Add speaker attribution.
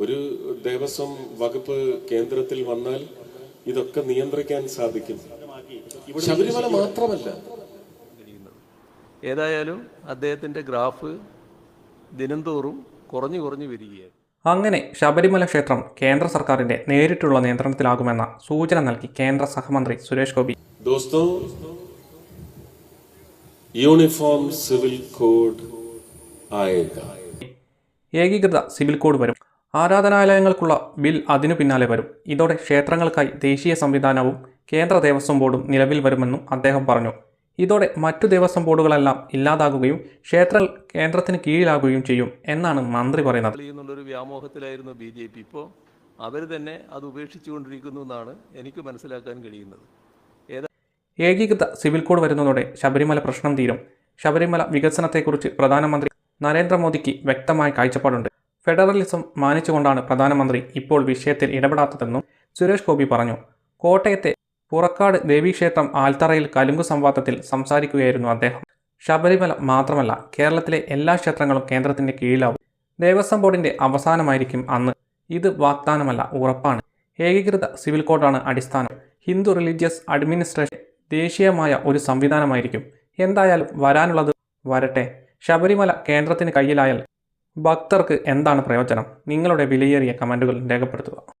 Speaker 1: ഒരു ദേവസ്വം വകുപ്പ് കേന്ദ്രത്തിൽ വന്നാൽ ഇതൊക്കെ നിയന്ത്രിക്കാൻ സാധിക്കും. ശബരിമല മാത്രമല്ല.
Speaker 2: ഏതായാലും അദ്ദേഹത്തിന്റെ ഗ്രാഫ് ദിനംതോറും കുറഞ്ഞു കുറഞ്ഞു വരികയാണ്.
Speaker 3: അങ്ങനെ ശബരിമല ക്ഷേത്രം കേന്ദ്ര സർക്കാരിന്റെ നേരിട്ടുള്ള നിയന്ത്രണത്തിലാകുമെന്ന സൂചന നൽകി കേന്ദ്ര സഹമന്ത്രി സുരേഷ് ഗോപി.
Speaker 1: ദോസ്തോ യൂണിഫോം സിവിൽ കോഡ്
Speaker 3: ഏകീകൃത സിവിൽ കോഡ് വരും. ആരാധനാലയങ്ങൾക്കുള്ള ബിൽ അതിനു പിന്നാലെ വരും. ഇതോടെ ക്ഷേത്രങ്ങൾക്കായി ദേശീയ സംവിധാനവും കേന്ദ്ര ദേവസ്വം ബോർഡും നിലവിൽ വരുമെന്നും അദ്ദേഹം പറഞ്ഞു. ഇതോടെ മറ്റു ദേവസ്വം ബോർഡുകളെല്ലാം ഇല്ലാതാകുകയും ക്ഷേത്രങ്ങൾ കേന്ദ്രത്തിന് കീഴിലാകുകയും ചെയ്യും എന്നാണ് മന്ത്രി പറയുന്നത്.
Speaker 2: എന്നുള്ളൊരു വ്യാമോഹത്തിലായിരുന്നു ബി ജെ പി. ഇപ്പോൾ അവർ തന്നെ അത് ഉപേക്ഷിച്ചുകൊണ്ടിരിക്കുന്നു എന്നാണ് എനിക്ക് മനസ്സിലാക്കാൻ കഴിയുന്നത്.
Speaker 3: ഏകീകൃത സിവിൽ കോഡ് വരുന്നതോടെ ശബരിമല പ്രശ്നം തീരും. ശബരിമല വികസനത്തെക്കുറിച്ച് പ്രധാനമന്ത്രി നരേന്ദ്രമോദിക്ക് വ്യക്തമായ കാഴ്ചപ്പാടുണ്ട്. ഫെഡറലിസം മാനിച്ചുകൊണ്ടാണ് പ്രധാനമന്ത്രി ഇപ്പോൾ വിഷയത്തിൽ ഇടപെടാത്തതെന്നും സുരേഷ് ഗോപി പറഞ്ഞു. കോട്ടയത്തെ പുറക്കാട് ദേവീക്ഷേത്രം ആൽത്തറയിൽ കലുങ്കു സംവാദത്തിൽ സംസാരിക്കുകയായിരുന്നു അദ്ദേഹം. ശബരിമല മാത്രമല്ല കേരളത്തിലെ എല്ലാ ക്ഷേത്രങ്ങളും കേന്ദ്രത്തിന്റെ കീഴിലാവും. ദേവസ്വം ബോർഡിന്റെ അവസാനമായിരിക്കും അന്ന്. ഇത് വാഗ്ദാനമല്ല ഉറപ്പാണ്. ഏകീകൃത സിവിൽ കോഡാണ് അടിസ്ഥാനം. ഹിന്ദു റിലീജിയസ് അഡ്മിനിസ്ട്രേഷൻ ദേശീയമായ ഒരു സംവിധാനമായിരിക്കും. എന്തായാലും വരാനുള്ളത് വരട്ടെ. ശബരിമല കേന്ദ്രത്തിന് കയ്യിലായാൽ ഭക്തർക്ക് എന്താണ് പ്രയോജനം? നിങ്ങളുടെ വിലയേറിയ കമന്റുകൾ രേഖപ്പെടുത്തുക.